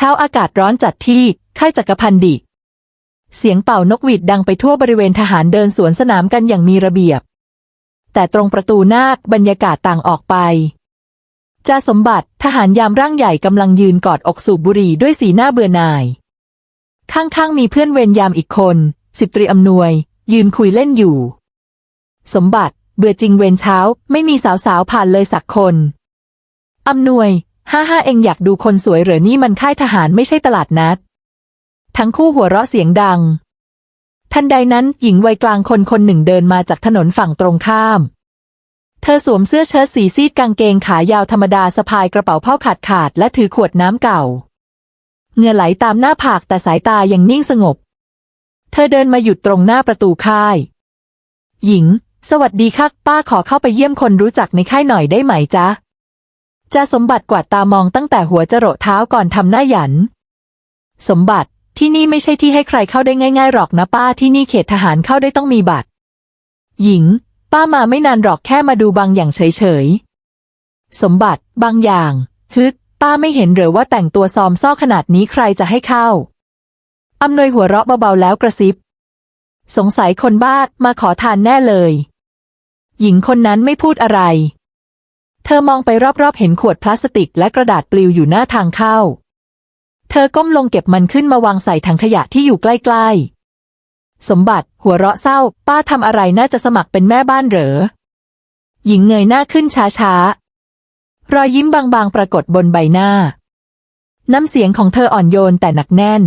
เช้าอากาศร้อนจัดที่ค่ายจักรพันธ์ดิเสียงเป่านกหวีดดังไปทั่วบริเวณทหารเดินสวนสนามกันอย่างมีระเบียบ แต่ตรงประตูน้าบรรยากาศต่างออกไปจ่าสมบัติทหารยามร่างใหญ่กำลังยืนกอดอกสูบบุหรี่ด้วยสีหน้าเบื่อหน่าย ข้างๆมีเพื่อนเวรยามอีกคน สิบตรีอำนวย ยืนคุยเล่นอยู่ สมบัติเบื่อจริงเวรเช้าไม่มีสาวๆผ่านเลยสักคนอำนวย ห้าห้าเองอยากดูคนสวยเหรอนี่มันค่ายทหารไม่ใช่ตลาดนัด ทั้งคู่หัวเราะเสียงดัง ทันใดนั้นหญิงวัยกลางคนคนหนึ่งเดินมาจากถนนฝั่งตรงข้าม เธอสวมเสื้อเชิ้ตสีซีดกางเกงขายาวธรรมดาสะพายกระเป๋าผ้าขาดขาดและถือขวดน้ำเก่าเหงื่อไหลตามหน้าผากแต่สายตายังนิ่งสงบ เธอเดินมาหยุดตรงหน้าประตูค่าย หญิง สวัสดีค่ะป้าขอเข้าไปเยี่ยมคนรู้จักในค่ายหน่อยได้ไหมจ๊ะ จ่าสมบัติกวาดตามองตั้งแต่หัวจรดเท้าก่อนทำหน้าหยัน สมบัติที่นี่ไม่ใช่ที่ให้ใครเข้าได้ง่ายๆหรอกนะป้าที่นี่เขตทหารเข้าได้ต้องมีบัตร หญิง ป้ามาไม่นานหรอกแค่มาดูบางอย่างเฉยๆ สมบัติ บางอย่างฮึดป้าไม่เห็นหรือว่าแต่งตัวซอมซ่อขนาดนี้ใครจะให้เข้าอำนวยหัวเราะเบาๆแล้วกระซิบ สงสัยคนบ้ามาขอทานแน่เลย หญิงคนนั้นไม่พูดอะไร เธอมองไปรอบๆ เห็นขวดพลาสติกและกระดาษปลิวอยู่หน้าทางเข้า เธอก้มลงเก็บมันขึ้นมาวางใส่ถังขยะที่อยู่ใกล้ๆ สมบัติหัวเราะเศร้า ป้าทำอะไรน่าจะสมัครเป็นแม่บ้านเหรอ หญิงเงยหน้าขึ้นช้าๆ รอยยิ้มบางๆ ปรากฏบนใบหน้า น้ำเสียงของเธออ่อนโยนแต่หนักแน่น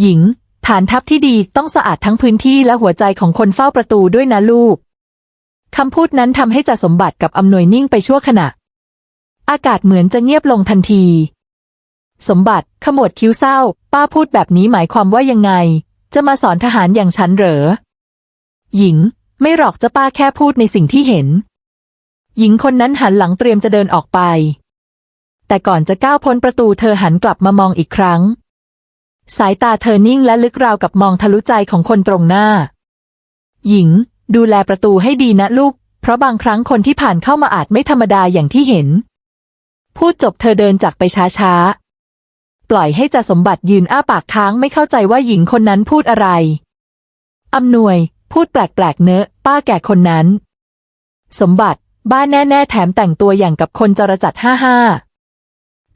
หญิง ฐานทัพที่ดีต้องสะอาดทั้งพื้นที่และหัวใจของคนเฝ้าประตูด้วยนะลูก คำพูดนั้นทำให้จ่าสมบัติกับอำนวยนิ่งไปชั่วขณะ อากาศเหมือนจะเงียบลงทันที สมบัติขมวดคิ้วเศร้า ป้าพูดแบบนี้หมายความว่ายังไง จะมาสอนทหารอย่างฉันเหรอ หญิง ไม่หรอกจะป้าแค่พูดในสิ่งที่เห็น หญิงคนนั้นหันหลังเตรียมจะเดินออกไป แต่ก่อนจะก้าวพ้นประตูเธอหันกลับมามองอีกครั้ง สายตาเธอนิ่งและลึกราวกับมองทะลุใจของคนตรงหน้า หญิง ดูแลประตูให้ดีนะลูก เพราะบางครั้งคนที่ผ่านเข้ามาอาจไม่ธรรมดาอย่างที่เห็น พูดจบเธอเดินจากไปช้าๆ ปล่อยให้จ่าสมบัติยืนอ้าปากค้างไม่เข้าใจว่าหญิงคนนั้นพูดอะไรอำนวย พูดแปลกๆเนอะ ป้าแก่คนนั้น สมบัติ บ้านแน่ๆแถมแต่งตัวอย่างกับคนจรจัดห้าห้า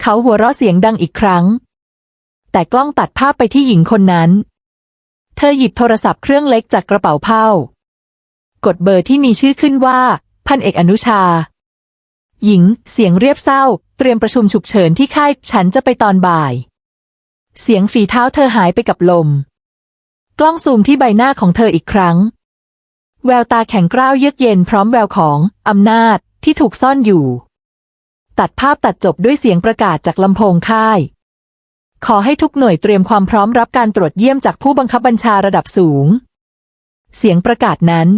เขาหัวเราะเสียงดังอีกครั้ง แต่กล้องตัดภาพไปที่หญิงคนนั้น เธอหยิบโทรศัพท์เครื่องเล็กจากกระเป๋าเผ้า กดเบอร์ที่มีชื่อขึ้นว่า พันเอกอนุชา หญิง เสียงเรียบเศร้า เตรียมประชุมฉุกเฉินที่ค่าย ฉันจะไปตอนบ่าย เสียงฝีเท้าเธอหายไปกับลม กล้องซูมที่ใบหน้าของเธออีกครั้ง แววตาแข็งกร้าวเยือกเย็นพร้อมแววของอำนาจที่ถูกซ่อนอยู่ ตัดภาพตัดจบด้วยเสียงประกาศจากลำโพงค่าย ขอให้ทุกหน่วยเตรียมความพร้อมรับการตรวจเยี่ยมจากผู้บังคับบัญชาระดับสูง เสียงประกาศนั้น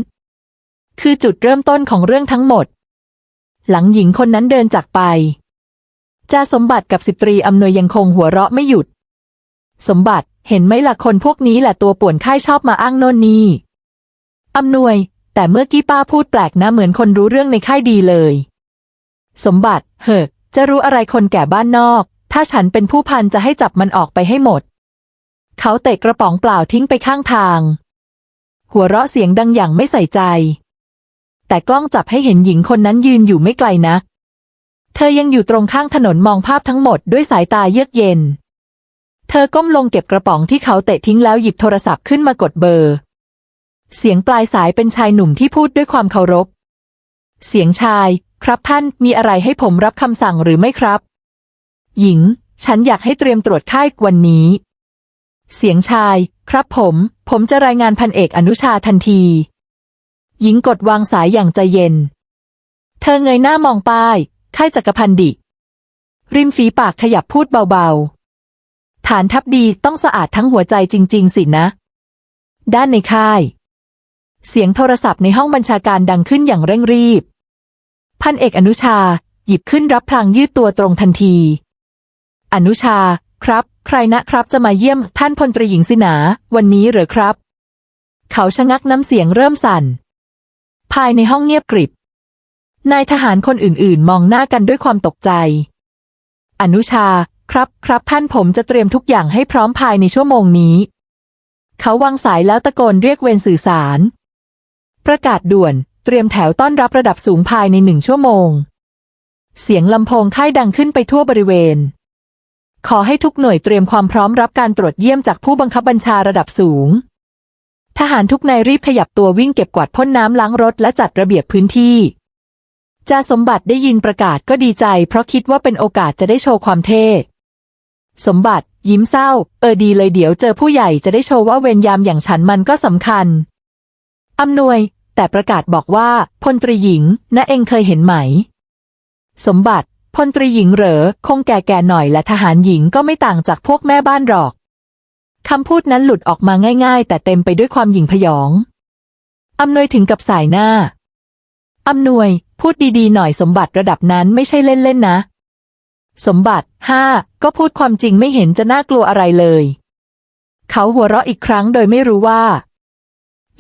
คือจุดเริ่มต้นของเรื่องทั้งหมด หลังหญิงคนนั้นเดินจากไปจ่าสมบัติกับสิบตรีอำนวยยังคงหัวเราะไม่หยุด สมบัติเห็นไหมล่ะคนพวกนี้แหละตัวป่วนค่ายชอบมาอ้างโน่นนี่อำนวย แต่เมื่อกี้ป้าพูดแปลกนะเหมือนคนรู้เรื่องในค่ายดีเลย สมบัติเฮ้อจะรู้อะไรคนแก่บ้านนอก ถ้าฉันเป็นผู้พันจะให้จับมันออกไปให้หมด เขาเตะกระป๋องเปล่าทิ้งไปข้างทาง หัวเราะเสียงดังอย่างไม่ใส่ใจ แต่กล้องจับให้เห็นหญิงคนนั้นยืนอยู่ไม่ไกลนัก เธอยังอยู่ตรงข้างถนนมองภาพทั้งหมดด้วยสายตาเยือกเย็น เธอก้มลงเก็บกระป๋องที่เขาเตะทิ้งแล้วหยิบโทรศัพท์ขึ้นมากดเบอร์ เสียงปลายสายเป็นชายหนุ่มที่พูดด้วยความเคารพ เสียงชาย ครับท่านมีอะไรให้ผมรับคำสั่งหรือไม่ครับ หญิง ฉันอยากให้เตรียมตรวจค่ายวันนี้ เสียงชาย ครับผม ผมจะรายงานพันเอกอนุชาทันที หญิงกดวางสายอย่างใจเย็น เธอเงยหน้ามองป้าย ค่ายจักรพันดิ ริมฝีปากขยับพูดเบาๆ ฐานทัพดีต้องสะอาดทั้งหัวใจจริง ๆ สินะ ด้านในค่าย เสียงโทรศัพท์ในห้องบัญชาการดังขึ้นอย่างเร่งรีบ พันเอกอนุชาหยิบขึ้นรับพลางยืดตัวตรงทันที อนุชาครับ ใครนะครับจะมาเยี่ยมท่านพลตรีหญิงสินา วันนี้หรือครับ เขาชะงักน้ำเสียงเริ่มสั่น ภายในห้องเงียบกริบ นายทหารคนอื่นๆ มองหน้ากันด้วยความตกใจ อนุชา ครับครับท่านผมจะเตรียมทุกอย่างให้พร้อมภายในชั่วโมงนี้ เขาวางสายแล้วตะโกนเรียกเวรสื่อสาร ประกาศด่วนเตรียมแถวต้อนรับระดับสูงภายในหนึ่งชั่วโมง เสียงลำโพงค่ายดังขึ้นไปทั่วบริเวณ ขอให้ทุกหน่วยเตรียมความพร้อมรับการตรวจเยี่ยมจากผู้บังคับบัญชาระดับสูง ทหารทุกนายรีบขยับตัววิ่งเก็บกวาดพ่นน้ำล้างรถและจัดระเบียบพื้นที่จ่าสมบัติได้ยินประกาศก็ดีใจ เพราะคิดว่าเป็นโอกาสจะได้โชว์ความเท่สมบัติ ยิ้มเศร้า เออดีเลยเดี๋ยวเจอผู้ใหญ่จะได้โชว์ว่าเวรยามอย่างฉันมันก็สำคัญอำนวย แต่ประกาศบอกว่าพลตรีหญิงนะเองเคยเห็นไหม สมบัติพลตรีหญิงเหรอ คงแก่ๆหน่อยและทหารหญิงก็ไม่ต่างจากพวกแม่บ้านหรอก คำพูดนั้นหลุดออกมาง่าย ๆ แต่เต็มไปด้วยความหยิ่งพยองอำนวยถึงกับสายหน้าอำนวย พูดดีๆ หน่อยสมบัติระดับนั้นไม่ใช่เล่นๆนะ สมบัติห้าก็พูดความจริงไม่เห็นจะน่ากลัวอะไรเลย เขาหัวเราะอีกครั้งโดยไม่รู้ว่า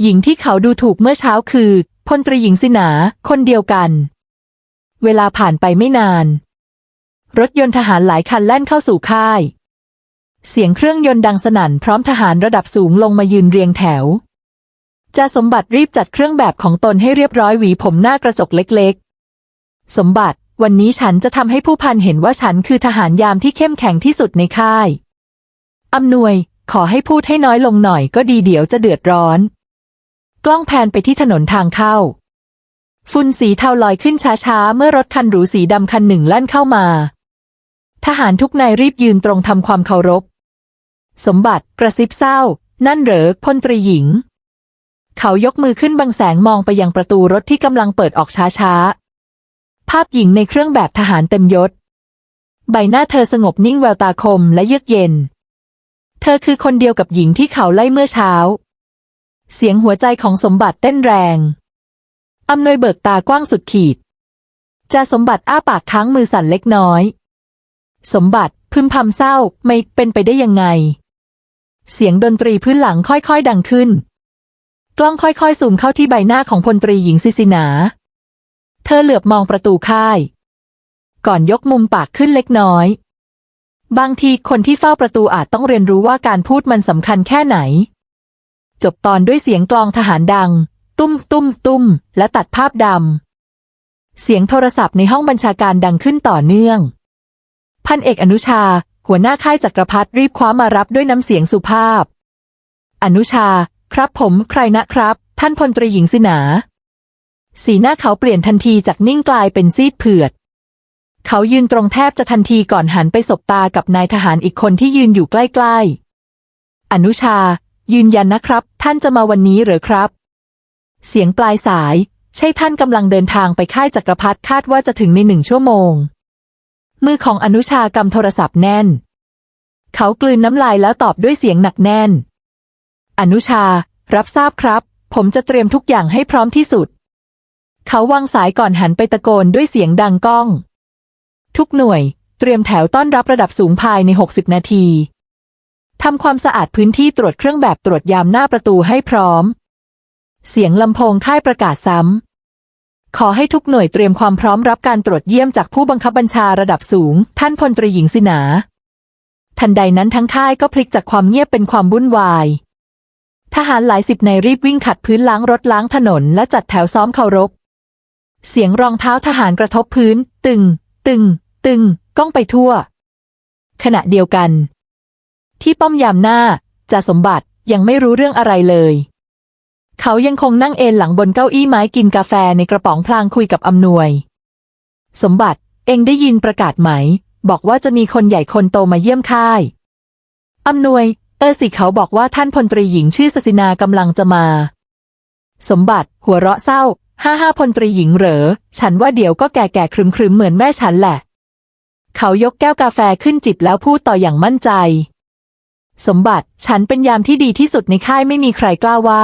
หญิงที่เขาดูถูกเมื่อเช้าคือพลตรีหญิงสินา คนเดียวกัน เวลาผ่านไปไม่นาน รถยนต์ทหารหลายคันแล่นเข้าสู่ค่าย เสียงเครื่องยนต์ดังสนั่นพร้อมทหารระดับสูงลงมายืนเรียงแถวจ่าสมบัติรีบจัดเครื่องแบบของตนให้เรียบร้อยหวีผมหน้ากระจกเล็กๆ สมบัติ วันนี้ฉันจะทำให้ผู้พันเห็นว่าฉันคือทหารยามที่เข้มแข็งที่สุดในค่ายอำนวย ขอให้พูดให้น้อยลงหน่อยก็ดีเดี๋ยวจะเดือดร้อน กล้องแพนไปที่ถนนทางเข้า ฝุ่นสีเทาลอยขึ้นช้าๆ เมื่อรถคันหรูสีดำคันหนึ่งแล่นเข้ามา ทหารทุกนายรีบยืนตรงทำความเคารพ สมบัติกระซิบเศร้า นั่นเหรอพลตรีหญิง เขายกมือขึ้นบังแสงมองไปยังประตูรถที่กำลังเปิดออกช้าๆ ภาพหญิงในเครื่องแบบทหารเต็มยศ ใบหน้าเธอสงบนิ่งแววตาคมและเยือกเย็น เธอคือคนเดียวกับหญิงที่เขาไล่เมื่อเช้า เสียงหัวใจของสมบัติเต้นแรงอำนวยเบิกตากว้างสุดขีดจ่าสมบัติอ้าปากค้างมือสั่นเล็กน้อย สมบัติพึมพำเศร้าไม่เป็นไปได้ยังไง เสียงดนตรีพื้นหลังค่อยๆ ดังขึ้น กล้องค่อยๆซูมเข้าที่ใบหน้าของพลตรีหญิงซิซินา เธอเหลือบมองประตูค่าย ก่อนยกมุมปากขึ้นเล็กน้อย บางทีคนที่เฝ้าประตูอาจต้องเรียนรู้ว่าการพูดมันสำคัญแค่ไหน จบตอนด้วยเสียงกลองทหารดัง ตุ้มตุ้มตุ้มและตัดภาพดำเสียงโทรศัพท์ในห้องบัญชาการดังขึ้นต่อเนื่อง พันเอกอนุชา หัวหน้าค่ายจักรพรรดิรีบคว้ามารับด้วยน้ำเสียงสุภาพ อนุชา ครับผมใครนะครับ ท่านพลตรีหญิงสินา สีหน้าเขาเปลี่ยนทันทีจากนิ่งกลายเป็นซีดเผือด เขายืนตรงแทบจะทันทีก่อนหันไปสบตากับนายทหารอีกคนที่ยืนอยู่ใกล้ ๆ อนุชา ยืนยันนะครับ ท่านจะมาวันนี้หรือครับ เสียงปลายสาย ใช่ท่านกำลังเดินทางไปค่ายจักรพรรดิคาดว่าจะถึงในหนึ่งชั่วโมง มือของอนุชากำโทรศัพท์แน่น เขากลืนน้ำลายแล้วตอบด้วยเสียงหนักแน่น อนุชา รับทราบครับ ผมจะเตรียมทุกอย่างให้พร้อมที่สุด เขาวางสายก่อนหันไปตะโกนด้วยเสียงดังก้อง ทุกหน่วย เตรียมแถวต้อนรับระดับสูงภายใน 60 นาทีทำความสะอาดพื้นที่ตรวจเครื่องแบบตรวจยามหน้าประตูให้พร้อม เสียงลำโพงค่ายประกาศซ้ำ ขอให้ทุกหน่วยเตรียมความพร้อมรับการตรวจเยี่ยมจากผู้บังคับบัญชาระดับสูง ท่านพลตรีหญิงสินา ทันใดนั้นทั้งค่ายก็พลิกจากความเงียบเป็นความวุ่นวาย ทหารหลายสิบนายรีบวิ่งขัดพื้นล้างรถล้างถนนและจัดแถวซ้อมเคารพ เสียงรองเท้าทหารกระทบพื้น ตึง ตึง ตึง ก้องไปทั่ว ขณะเดียวกัน ที่ป้อมยามหน้าจ่าสมบัติยังไม่รู้เรื่องอะไรเลย เขายังคงนั่งเอนหลังบนเก้าอี้ไม้กินกาแฟในกระป๋องพลางคุยกับอำนวย สมบัติ เองได้ยินประกาศไหม บอกว่าจะมีคนใหญ่คนโตมาเยี่ยมค่ายอำนวย เออสิเขาบอกว่าท่านพลตรีหญิงชื่อสสินากำลังจะมา สมบัติ หัวเราะเศร้า ห้าห้าพลตรีหญิงเหรอ ฉันว่าเดี๋ยวก็แก่แก่ครึมครึมเหมือนแม่ฉันแหละ เขายกแก้วกาแฟขึ้นจิบแล้วพูดต่ออย่างมั่นใจ สมบัติ ฉันเป็นยามที่ดีที่สุดในค่ายไม่มีใครกล้าว่า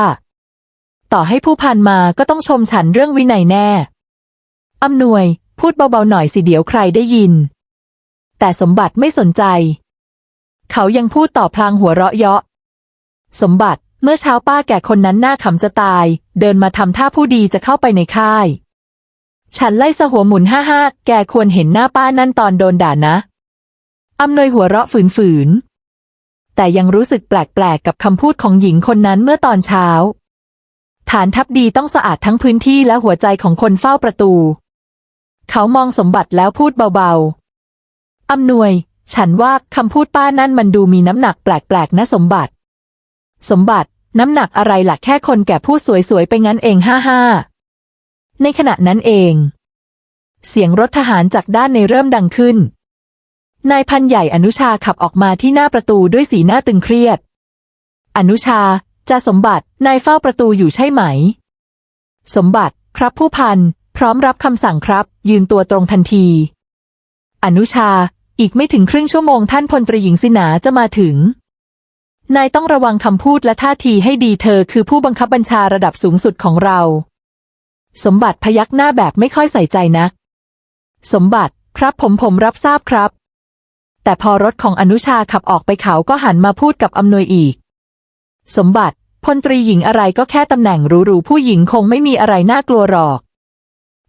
ต่อให้ผู้พันมาก็ต้องชมฉันเรื่องวินัยแน่อำนวย พูดเบาๆหน่อยสิเดี๋ยวใครได้ยิน แต่สมบัติไม่สนใจ เขายังพูดต่อพลางหัวเราะเยาะ สมบัติเมื่อเช้าป้าแก่คนนั้นหน้าขำจะตาย เดินมาทำท่าผู้ดีจะเข้าไปในค่าย ฉันไล่สหัวหมุนห้าห้าแกควรเห็นหน้าป้านั่นตอนโดนด่านะอำนวยหัวเราะฝืนๆแต่ยังรู้สึกแปลกๆ กับคำพูดของหญิงคนนั้นเมื่อตอนเช้า ฐานทัพดีต้องสะอาดทั้งพื้นที่และหัวใจของคนเฝ้าประตู เขามองสมบัติแล้วพูดเบาๆ อำนวย ฉันว่าคำพูดป้านั่นมันดูมีน้ำหนักแปลกๆนะสมบัติ สมบัติ น้ำหนักอะไรล่ะแค่คนแก่พูดสวยๆ ไปงั้นเองห้าห้า ในขณะนั้นเอง เสียงรถทหารจากด้านในเริ่มดังขึ้น นายพันใหญ่อนุชาขับออกมาที่หน้าประตูด้วยสีหน้าตึงเครียด อนุชา จะสมบัตินายเฝ้าประตูอยู่ใช่ไหม สมบัติ ครับผู้พัน พร้อมรับคำสั่งครับ ยืนตัวตรงทันที อนุชา อีกไม่ถึงครึ่งชั่วโมงท่านพลตรีหญิงสินาจะมาถึง นายต้องระวังคำพูดและท่าทีให้ดีเธอคือผู้บังคับบัญชาระดับสูงสุดของเรา สมบัติพยักหน้าแบบไม่ค่อยใส่ใจนัก สมบัติ ครับผมผมรับทราบครับ แต่พอรถของอนุชาขับออกไปเขาก็หันมาพูดกับอำนวยอีกสมบัติ พลตรีหญิงอะไรก็แค่ตำแหน่งหรูๆผู้หญิงคงไม่มีอะไรน่ากลัวหรอก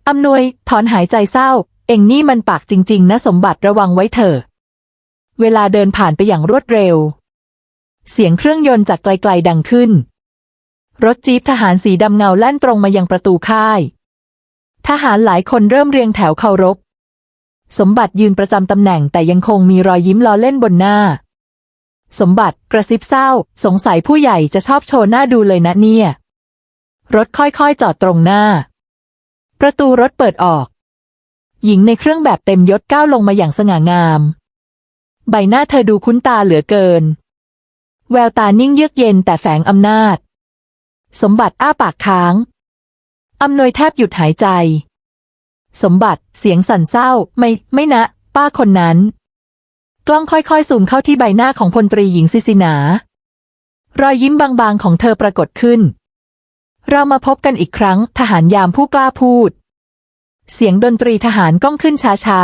อำนวยถอนหายใจเศร้า เอ็งนี่มันปากจริง ๆ นะสมบัติระวังไว้เถอะ เวลาเดินผ่านไปอย่างรวดเร็ว เสียงเครื่องยนต์จากไกลๆดังขึ้น รถจี๊ปทหารสีดำเงาแล่นตรงมายังประตูค่าย ทหารหลายคนเริ่มเรียงแถวเคารพ สมบัติยืนประจำตำแหน่งแต่ยังคงมีรอยยิ้มล้อเล่นบนหน้า สมบัติกระซิบเศร้า สงสัยผู้ใหญ่จะชอบโชว์หน้าดูเลยนะเนี่ย รถค่อยๆจอดตรงหน้า ประตูรถเปิดออก หญิงในเครื่องแบบเต็มยศก้าวลงมาอย่างสง่างาม ใบหน้าเธอดูคุ้นตาเหลือเกิน แววตานิ่งเยือกเย็นแต่แฝงอำนาจ สมบัติอ้าปากค้างอำนวยแทบหยุดหายใจ สมบัติเสียงสั่นเศร้า ไม่ ไม่นะ ป้าคนนั้น กล้องค่อยๆซูมเข้าที่ใบหน้าของพลตรีหญิงซิซินา รอยยิ้มบางๆของเธอปรากฏขึ้น เรามาพบกันอีกครั้ง ทหารยามผู้กล้าพูด เสียงดนตรีทหารก้องขึ้นช้า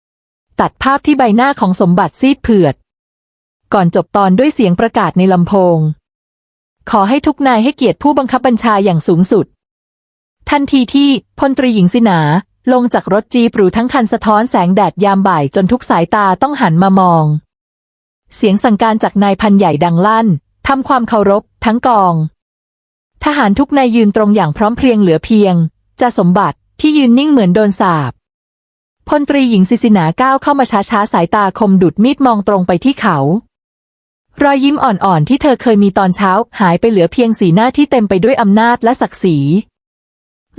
ๆ ตัดภาพที่ใบหน้าของสมบัติซีดเผือด ก่อนจบตอนด้วยเสียงประกาศในลำโพง ขอให้ทุกนายให้เกียรติผู้บังคับบัญชาอย่างสูงสุด ทันทีที่พลตรีหญิงสินา ลงจากรถจีปรูทั้งคันสะท้อนแสงแดดยามบ่ายจนทุกสายตาต้องหันมามอง เสียงสั่งการจากนายพันใหญ่ดังลั่นทำความเคารพทั้งกอง ทหารทุกนายยืนตรงอย่างพร้อมเพรียงเหลือเพียง จะสมบัติที่ยืนนิ่งเหมือนโดนสาบพลตรีหญิงสิสินาก้าวเข้ามาช้าๆสายตาคมดุดมีดมองตรงไปที่เขา รอยยิ้มอ่อนๆที่เธอเคยมีตอนเช้าหายไปเหลือเพียงสีหน้าที่เต็มไปด้วยอำนาจและศักดิ์ศรี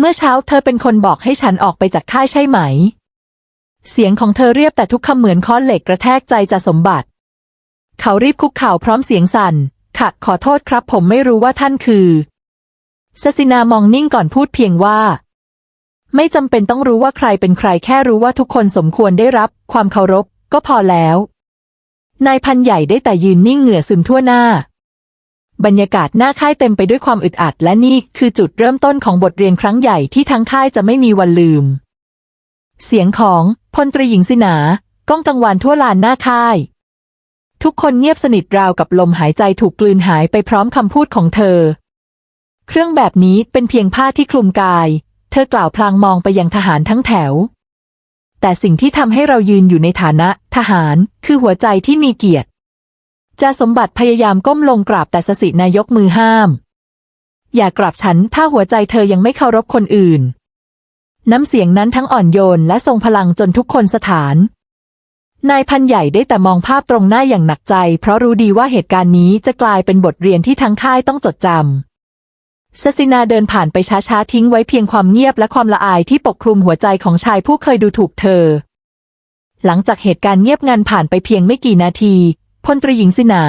เมื่อเช้าเธอเป็นคนบอกให้ฉันออกไปจากค่ายใช่ไหม เสียงของเธอเรียบแต่ทุกคำเหมือนค้อนเหล็กกระแทกใจจะสมบัติ เขารีบคุกเข่าพร้อมเสียงสั่น ค่ะ ขอโทษครับ ผมไม่รู้ว่าท่านคือสสินามองนิ่งก่อนพูดเพียงว่า ไม่จำเป็นต้องรู้ว่าใครเป็นใครแค่รู้ว่าทุกคนสมควรได้รับ ความเคารพ ก็พอแล้ว นายพันใหญ่ได้แต่ยืนนิ่งเหงื่อซึมทั่วหน้า บรรยากาศหน้าค่ายเต็มไปด้วยความอึดอัดและนี่คือจุดเริ่มต้นของบทเรียนครั้งใหญ่ที่ทั้งค่ายจะไม่มีวันลืม เสียงของพลตรีหญิงสินาก้องกังวานทั่วลานหน้าค่าย ทุกคนเงียบสนิทราวกับลมหายใจถูกกลืนหายไปพร้อมคำพูดของเธอ เครื่องแบบนี้เป็นเพียงผ้าที่คลุมกาย เธอกล่าวพลางมองไปยังทหารทั้งแถว แต่สิ่งที่ทำให้เรายืนอยู่ในฐานะทหารคือหัวใจที่มีเกียรติ จ่าสมบัติพยายามก้มลงกราบแต่สสินายกมือห้าม อย่ากราบฉันถ้าหัวใจเธอยังไม่เคารพคนอื่น น้ำเสียงนั้นทั้งอ่อนโยนและทรงพลังจนทุกคนสถาน นายพันใหญ่ได้แต่มองภาพตรงหน้าอย่างหนักใจ เพราะรู้ดีว่าเหตุการณ์นี้จะกลายเป็นบทเรียนที่ทั้งค่ายต้องจดจำสสินาเดินผ่านไปช้าๆทิ้งไว้เพียงความเงียบและความละอายที่ปกคลุมหัวใจของชายผู้เคยดูถูกเธอหลังจากเหตุการณ์เงียบงันผ่านไปเพียงไม่กี่นาที พลตรีหญิงสินา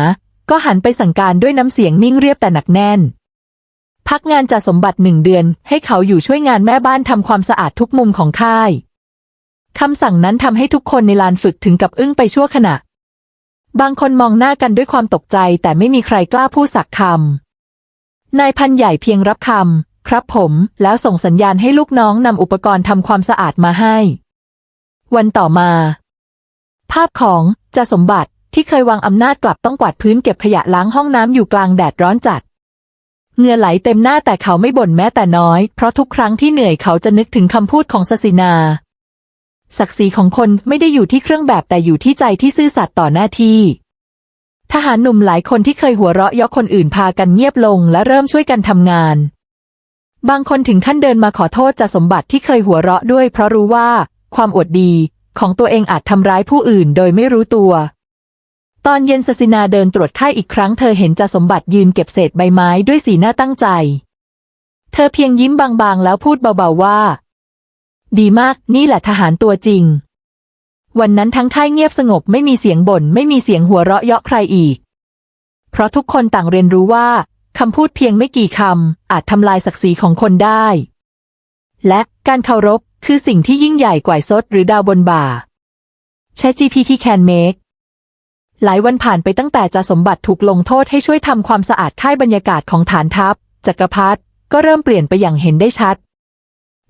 ก็หันไปสั่งการด้วยน้ำเสียงนิ่งเรียบแต่หนักแน่น พักงานจ่าสมบัติหนึ่งเดือน ให้เขาอยู่ช่วยงานแม่บ้านทำความสะอาดทุกมุมของค่ายคำสั่งนั้นทำให้ทุกคนในลานฝึกถึงกับอึ้งไปชั่วขณะ บางคนมองหน้ากันด้วยความตกใจแต่ไม่มีใครกล้าพูดสักคำ นายพันใหญ่เพียงรับคำ ครับผม แล้วส่งสัญญาณให้ลูกน้องนำอุปกรณ์ทำความสะอาดมาให้ วันต่อมา ภาพของจ่าสมบัติ ที่เคยวางอำนาจกลับต้องกวาดพื้นเก็บขยะล้างห้องน้ำอยู่กลางแดดร้อนจัดเหงื่อไหลเต็มหน้าแต่เขาไม่บ่นแม้แต่น้อย เพราะทุกครั้งที่เหนื่อยเขาจะนึกถึงคำพูดของสสินา ศักดิ์ศรีของคนไม่ได้อยู่ที่เครื่องแบบแต่อยู่ที่ใจที่ซื่อสัตย์ต่อหน้าที่ ทหารหนุ่มหลายคนที่เคยหัวเราะเยาะคนอื่นพากันเงียบลงและเริ่มช่วยกันทำงาน บางคนถึงขั้นเดินมาขอโทษจ่าสมบัติที่เคยหัวเราะด้วย เพราะรู้ว่า ความอวดดี ของตัวเองอาจทำร้ายผู้อื่นโดยไม่รู้ตัว ตอนเย็นสสินาเดินตรวจค่ายอีกครั้งเธอเห็นจ่าสมบัติยืนเก็บเศษใบไม้ด้วยสีหน้าตั้งใจ เธอเพียงยิ้มบางๆ แล้วพูดเบาๆว่า ดีมากนี่แหละทหารตัวจริง วันนั้นทั้งค่ายเงียบสงบไม่มีเสียงบ่นไม่มีเสียงหัวเราะเยาะใครอีก เพราะทุกคนต่างเรียนรู้ว่าคำพูดเพียงไม่กี่คำอาจทำลายศักดิ์ศรีของคนได้ และการเคารพคือสิ่งที่ยิ่งใหญ่กว่าซดหรือดาวบนบ่า ChatGPT can make หลายวันผ่านไปตั้งแต่จ่าสมบัติถูกลงโทษให้ช่วยทำความสะอาดค่ายบรรยากาศของฐานทัพ จักรพรรดิก็เริ่มเปลี่ยนไปอย่างเห็นได้ชัด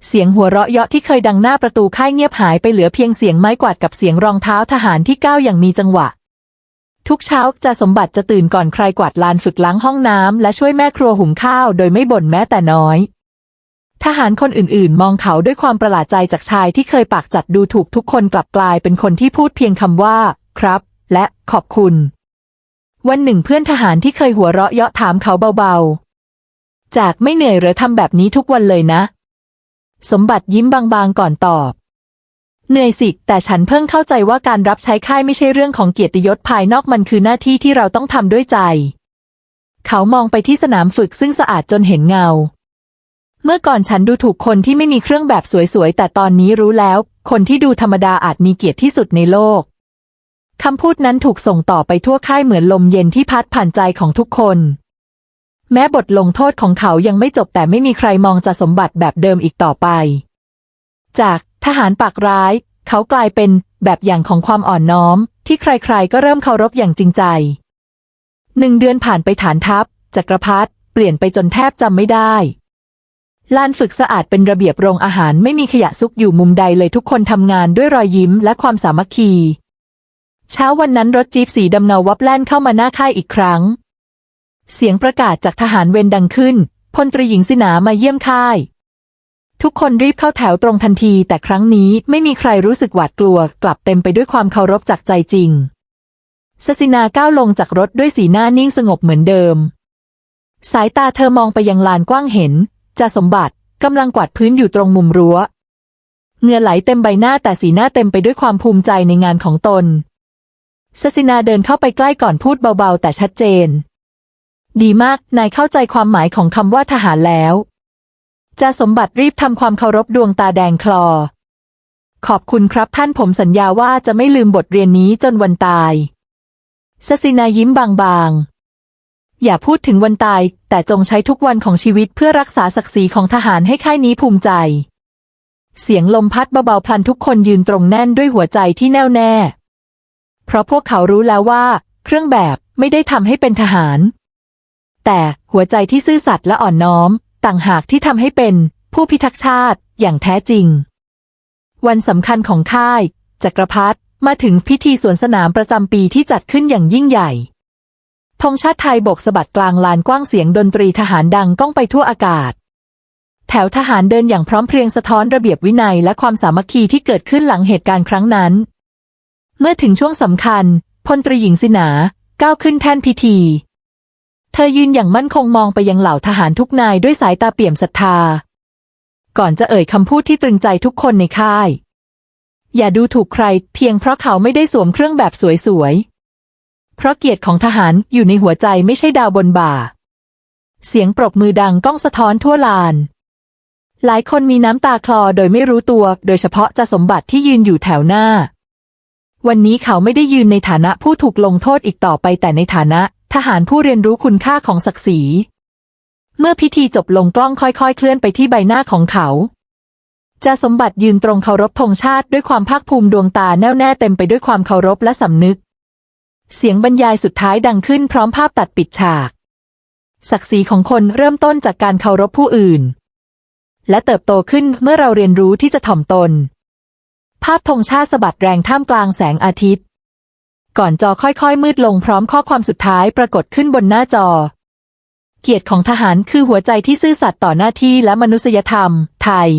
เสียงหัวเราะเยาะที่เคยดังหน้าประตูค่ายเงียบหายไปเหลือเพียงเสียงไม้กวาดกับเสียงรองเท้าทหารที่ก้าวอย่างมีจังหวะ ทุกเช้าจ่าสมบัติจะตื่นก่อนใครกวาดลานฝึกล้างห้องน้ำและช่วยแม่ครัวหุงข้าวโดยไม่บ่นแม้แต่น้อยทหารคนอื่นๆ มองเขาด้วยความประหลาดใจจากชายที่เคยปากจัดดูถูกทุกคนกลับกลายเป็นคนที่พูดเพียงคำว่า ครับ และขอบคุณ วันหนึ่งเพื่อนทหารที่เคยหัวเราะเยาะถามเขาเบาๆ จากไม่เหนื่อยหรือทำแบบนี้ทุกวันเลยนะ สมบัติยิ้มบางๆก่อนตอบเหนื่อยสิ แต่ฉันเพิ่งเข้าใจว่าการรับใช้ค่ายไม่ใช่เรื่องของเกียรติยศภายนอกมันคือหน้าที่ที่เราต้องทำด้วยใจ เขามองไปที่สนามฝึกซึ่งสะอาดจนเห็นเงา เมื่อก่อนฉันดูถูกคนที่ไม่มีเครื่องแบบสวยๆ แต่ตอนนี้รู้แล้ว คนที่ดูธรรมดาอาจมีเกียรติที่สุดในโลก คำพูดนั้นถูกส่งต่อไปทั่วค่ายเหมือนลมเย็นที่พัดผ่านใจของทุกคน แม้บทลงโทษของเขายังไม่จบแต่ไม่มีใครมองจะสมบัติแบบเดิมอีกต่อไป จากทหารปากร้าย เขากลายเป็นแบบอย่างของความอ่อนน้อม ที่ใครๆ ก็เริ่มเคารพอย่างจริงใจหนึ่งเดือนผ่านไปฐานทัพ จักรพรรดิเปลี่ยนไปจนแทบจำไม่ได้ลานฝึกสะอาดเป็นระเบียบโรงอาหารไม่มีขยะซุกอยู่มุมใดเลยทุกคนทำงานด้วยรอยยิ้มและความสามัคคี เช้าวันนั้นรถจี๊ปสีดำเงาวับแล่นเข้ามาหน้าค่ายอีกครั้ง เสียงประกาศจากทหารเวรดังขึ้น พลตรีหญิงสินามาเยี่ยมค่าย ทุกคนรีบเข้าแถวตรงทันที แต่ครั้งนี้ไม่มีใครรู้สึกหวาดกลัว กลับเต็มไปด้วยความเคารพจากใจจริงสสินาก้าวลงจากรถด้วยสีหน้านิ่งสงบเหมือนเดิม สายตาเธอมองไปยังลานกว้างเห็นจ่าสมบัติกำลังกวาดพื้นอยู่ตรงมุมรั้วเหงื่อไหลเต็มใบหน้าแต่สีหน้าเต็มไปด้วยความภูมิใจในงานของตน สสินาเดินเข้าไปใกล้ก่อนพูดเบาๆ แต่ชัดเจน ดีมาก นายเข้าใจความหมายของคำว่าทหารแล้วจ่าสมบัติรีบทำความเคารพดวงตาแดงคลอ ขอบคุณครับท่านผมสัญญาว่าจะไม่ลืมบทเรียนนี้จนวันตายสสินายิ้มบางๆ อย่าพูดถึงวันตาย แต่จงใช้ทุกวันของชีวิตเพื่อรักษาศักดิ์ศรีของทหารให้ค่ายนี้ภูมิใจ เสียงลมพัดเบาๆพลันทุกคนยืนตรงแน่นด้วยหัวใจที่แน่วแน่ เพราะพวกเขารู้แล้วว่า เครื่องแบบไม่ได้ทำให้เป็นทหาร แต่หัวใจที่ซื่อสัตย์และอ่อนน้อม ต่างหากที่ทำให้เป็นผู้พิทักษ์ชาติอย่างแท้จริง วันสำคัญของค่าย จักรพรรดิมาถึงพิธีสวนสนามประจำปีที่จัดขึ้นอย่างยิ่งใหญ่ธงชาติไทยบกสะบัดกลางลานกว้างเสียงดนตรีทหารดังก้องไปทั่วอากาศ แถวทหารเดินอย่างพร้อมเพรียงสะท้อนระเบียบวินัยและความสามัคคีที่เกิดขึ้นหลังเหตุการณ์ครั้งนั้น เมื่อถึงช่วงสำคัญพลตรีหญิงสินาก้าวขึ้นแท่นพิธี เธอยืนอย่างมั่นคงมองไปยังเหล่าทหารทุกนายด้วยสายตาเปี่ยมศรัทธา ก่อนจะเอ่ยคำพูดที่ตรึงใจทุกคนในค่าย อย่าดูถูกใครเพียงเพราะเขาไม่ได้สวมเครื่องแบบสวยๆ เพราะเกียรติของทหารอยู่ในหัวใจไม่ใช่ดาวบนบ่า เสียงปรบมือดังก้องสะท้อนทั่วลาน หลายคนมีน้ำตาคลอโดยไม่รู้ตัว โดยเฉพาะจ่าสมบัติที่ยืนอยู่แถวหน้า วันนี้เขาไม่ได้ยืนในฐานะผู้ถูกลงโทษอีกต่อไปแต่ในฐานะ ทหารผู้เรียนรู้คุณค่าของศักดิ์ศรี เมื่อพิธีจบลงกล้องค่อยๆ เคลื่อนไปที่ใบหน้าของเขาจ่าสมบัติยืนตรงเคารพธงชาติด้วยความภาคภูมิดวงตาแน่วแน่เต็มไปด้วยความเคารพและสำนึก เสียงบรรยายสุดท้ายดังขึ้นพร้อมภาพตัดปิดฉาก ศักดิ์ศรีของคนเริ่มต้นจากการเคารพผู้อื่น และเติบโตขึ้นเมื่อเราเรียนรู้ที่จะถ่อมตน ภาพธงชาติสะบัดแรงท่ามกลางแสงอาทิตย์ ก่อนจอค่อยๆ มืดลงพร้อมข้อความสุดท้ายปรากฏขึ้นบนหน้าจอ เกียรติของทหารคือหัวใจที่ซื่อสัตย์ต่อหน้าที่และมนุษยธรรม ไทย